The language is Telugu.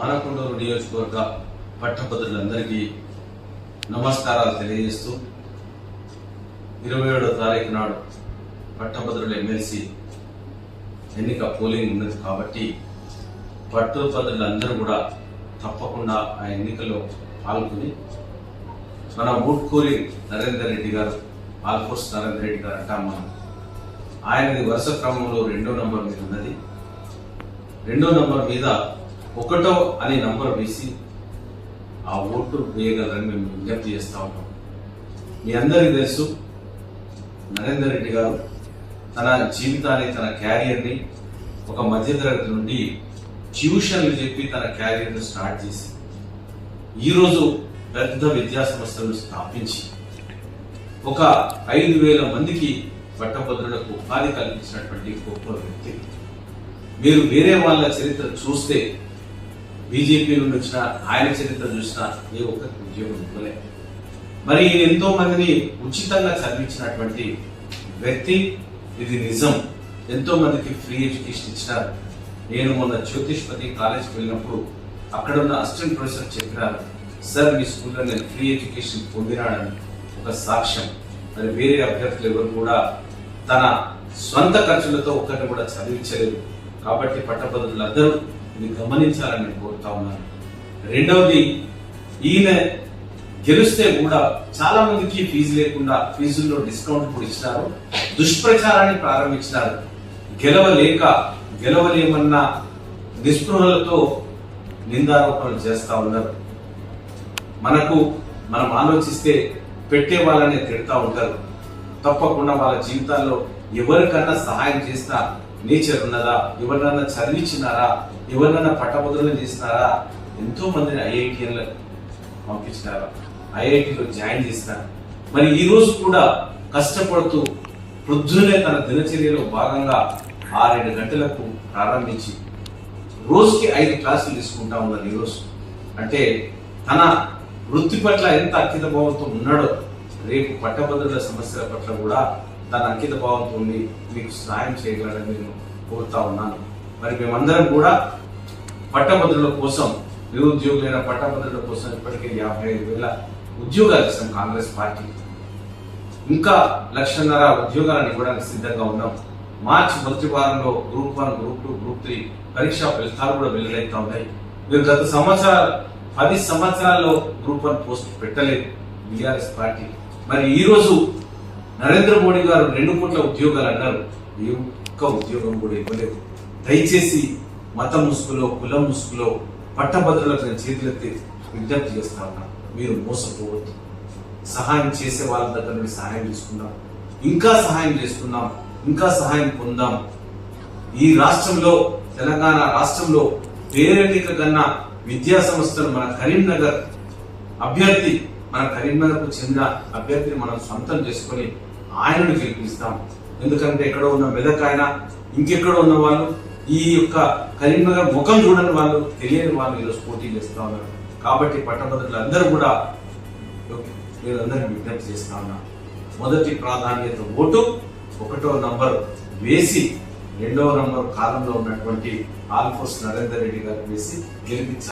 నియోజకవర్గ పట్టభద్రులందరికీ నమస్కారాలు తెలియజేస్తూ ఇరవై ఏడో తారీఖు నాడు పట్టభద్రుల ఎమ్మెల్సీ ఎన్నిక పోలింగ్ ఉన్నది కాబట్టి పట్టభద్రులందరూ కూడా తప్పకుండా ఆ ఎన్నికల్లో పాల్గొని మన ఊట్కూరి నరేందర్ రెడ్డి గారు ఆల్ఫోర్స్ నరేందర్ రెడ్డి గారు అంటాం మనం. ఆయనది వరుస క్రమంలో రెండో నంబర్ మీద ఉన్నది. రెండో నంబర్ మీద ఒకటో అనే నంబర్ వేసి ఆ ఓటు వేయగలరని మేము విజ్ఞప్తి చేస్తా ఉన్నాం. మీ అందరికీ తెలుసు నరేందర్ రెడ్డి గారు తన జీవితాన్ని తన క్యారియర్ని ఒక మధ్యతరగతి నుండి ట్యూషన్లు చెప్పి తన క్యారియర్ను స్టార్ట్ చేసి ఈరోజు పెద్ద విద్యా సంస్థలు స్థాపించి ఒక ఐదు వేల మందికి పట్టభద్రులకు ఉపాధి కల్పించినటువంటి గొప్ప వ్యక్తి. మీరు వేరే వాళ్ళ చరిత్ర చూస్తే బీజేపీ నుండి వచ్చిన ఆయన చరిత్ర చూసినా ఏ ఒక్కరికి ఉద్యోగం ఇవ్వలే. మరి ఈయన ఎంతో మందిని ఉచితంగా చదివించినటువంటి వ్యక్తి ఇది నిజం. ఎంతో మందికి ఫ్రీ ఎడ్యుకేషన్ ఇచ్చినారు. నేను మొన్న జ్యోతిష్పతి కాలేజ్కి వెళ్ళినప్పుడు అక్కడ ఉన్న అసిస్టెంట్ ప్రొఫెసర్ చెప్పినారు సార్ మీ స్కూల్లో నేను ఫ్రీ ఎడ్యుకేషన్ పొందినాడని ఒక సాక్ష్యం. మరి వేరే అభ్యర్థులు ఎవరు కూడా తన సొంత ఖర్చులతో ఒక్కరిని కూడా చదివించలేదు. కాబట్టి పట్టభద్రులందరూ ఇది గమనించాలని కోరుతా ఉన్నాను. రెండవది ఈయన గెలిస్తే కూడా చాలా మందికి ఫీజు లేకుండా ఫీజుల్లో డిస్కౌంట్ కూడా ఇచ్చినారు. దుష్ప్రచారాన్ని ప్రారంభించినారు. గెలవలేక గెలవలేమన్న నిస్పృహలతో నిందారోపణలు చేస్తా ఉన్నారు. మనకు మనం ఆలోచిస్తే పెట్టే వాళ్ళని తిడతా ఉంటారు. తప్పకుండా వాళ్ళ జీవితాల్లో ఎవరికన్నా సహాయం చేసినా నేచర్ ఉన్నదా? ఎవరినన్నా చదివించినారా? ఎవరినన్నా పట్టభద్రులు చేసినారా? ఎంతో మందిని ఐఐటిఎన్లు పంపించినారా. ఐఐటిలో జాయిన్ చేసినారు. మరి ఈ రోజు కూడా కష్టపడుతూ వృద్ధులే తన దినచర్యలో భాగంగా ఆరేడు గంటలకు ప్రారంభించి రోజుకి ఐదు క్లాసులు తీసుకుంటా ఉన్నారు ఈరోజు అంటే తన వృత్తి పట్ల ఎంత అంకిత భావంతో ఉన్నాడో రేపు పట్టభద్రుల సమస్యల పట్ల కూడా తన అంకిత భావంతో ఉండి మీకు సహాయం చేయగలని నేను కోరుతా ఉన్నాను. మరి మేమందరం కూడా పట్టభద్రుల కోసం నిరుద్యోగులైన పట్టభద్రుల కోసం ఇప్పటికే యాభై ఐదు వేల ఉద్యోగాలు ఇస్తాం కాంగ్రెస్ పార్టీ. ఇంకా లక్షన్నర ఉద్యోగాలను ఇవ్వడానికి సిద్ధంగా ఉన్నాం. మార్చి మొదటి వారంలో group one group two group three పరీక్షా ఫలితాలు కూడా వెల్లడైతా ఉన్నాయి. మీరు గత సంవత్సరాలు పది సంవత్సరాల్లో గ్రూప్ వన్ పోస్ట్ పెట్టలేదు బీఆర్ఎస్ పార్టీ. మరి ఈ రోజు నరేంద్ర మోడీ గారు రెండు కోట్ల ఉద్యోగాలు అన్నారు. ఏ ఒక్క ఉద్యోగం కూడా ఇవ్వలేదు. దయచేసి మత ముసుగులో కులం ముసుగులో పట్టభద్రులకు నేను చేతులెత్తి విజ్ఞప్తి చేస్తా ఉన్నా. మీరు మోసపోవద్దు. సహాయం చేసే వాళ్ళ దగ్గర నుండి సహాయం తీసుకుందాం. ఇంకా సహాయం చేసుకుందాం ఇంకా సహాయం పొందాం. ఈ రాష్ట్రంలో తెలంగాణ రాష్ట్రంలో పేరెన్నిక కన్నా విద్యా సంస్థలు మన కరీంనగర్ అభ్యర్థి మన కరీంనగర్కు చెందిన అభ్యర్థిని మనం సొంతం చేసుకొని ఆయనను గెలిపిస్తాం ఎందుకంటే ఎక్కడో ఉన్న మెదక్ ఆయన ఇంకెక్కడో ఉన్న వాళ్ళు ఈ యొక్క కరీంనగర్ ముఖం చూడని వాళ్ళు తెలియని వాళ్ళు ఈరోజు పోటీ చేస్తా ఉన్నారు. కాబట్టి పట్టభద్రులు అందరూ కూడా వీళ్ళందరినీ విజ్ఞప్తి చేస్తా ఉన్నా. మొదటి ప్రాధాన్యత ఓటు ఒకటో నంబర్ వేసి రెండవ నంబర్ కాలంలో ఉన్నటువంటి ఆల్ఫోర్స్ నరేందర్ రెడ్డి గారు వేసి గెలిపించారు